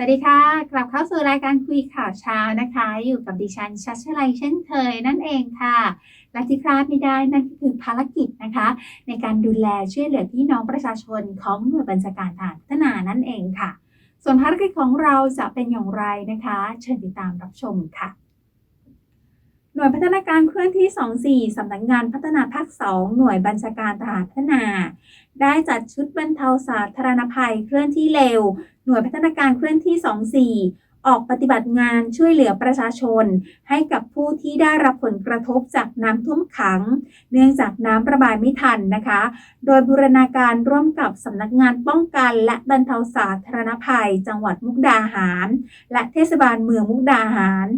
สวัสดีค่ะ กลับเข้าสู่รายการคุยข่าวเช้านะคะ อยู่กับดิฉันชัชลัยเช่นเคยนั่นเองค่ะ และที่พลาดไม่ได้นั่นก็คือภารกิจนะคะ ในการดูแลช่วยเหลือพี่น้องประชาชนของหน่วยบัญชาการทหารพัฒนานั่นเองค่ะ ส่วนภารกิจของเราจะเป็นอย่างไรนะคะ เชิญติดตามรับชมค่ะ หน่วยพัฒนาการเคลื่อนที่ 24 สำนักงานพัฒนาภาค 2 หน่วยบัญชาการทหารพัฒนา ได้จัดชุดบรรเทาสาธารณภัยเคลื่อนที่เร็ว หน่วยพัฒนาการเคลื่อนที่ 24 ออกปฏิบัติงานช่วยเหลือประชาชน ให้กับผู้ที่ได้รับผลกระทบจากน้ำท่วมขัง เนื่องจากน้ำระบายไม่ทันนะคะ โดยบูรณาการร่วมกับสำนักงานป้องกัน และบรรเทาสาธารณภัย จังหวัดมุกดาหาร และเทศบาลเมืองมุกดาหาร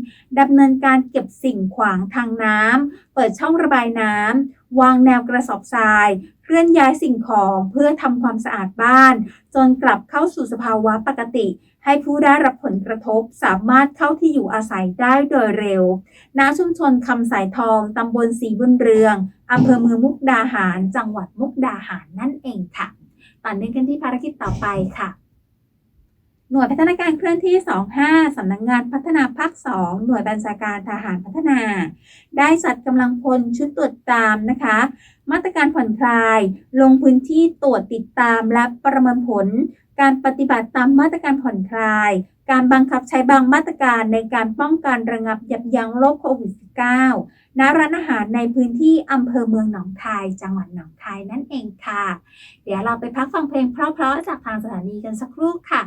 ดำเนินการเก็บสิ่งขวางทางน้ำเปิดช่องระบายน้ำวางแนวกระสอบทราย เคลื่อนย้ายสิ่งของเพื่อทำความสะอาดบ้าน จนกลับเข้าสู่สภาวะปกติ ให้ผู้ได้รับผลกระทบสามารถเข้าที่อยู่อาศัยได้โดยเร็วณชุมชนคำสายทองตำบลสีบุญเรืองอำเภอเมืองมุกดาหาร จังหวัดมุกดาหารนั่นเองค่ะต่อเนื่องกันที่ภารกิจต่อไปค่ะ หน่วยพัฒนาการเคลื่อนที่ 25 สำนักงงานพัฒนาภาค 2 หน่วยบัญชาการทหารพัฒนา ได้จัดกำลังพลชุดตรวจตามนะคะ มาตรการผ่อนคลาย ลงพื้นที่ตรวจติดตามและประเมินผล การปฏิบัติตามมาตรการผ่อนคลาย การบังคับใช้บางมาตรการในการป้องกันระงับยับยั้งโรคโควิด -19 ณร้านอาหารในพื้นที่อำเภอเมืองหนองคาย จังหวัดหนองคายนั่นเองค่ะ เดี๋ยวเราไปพักฟังเพลงเพราะๆจากทางสถานีกันสักครู่ค่ะ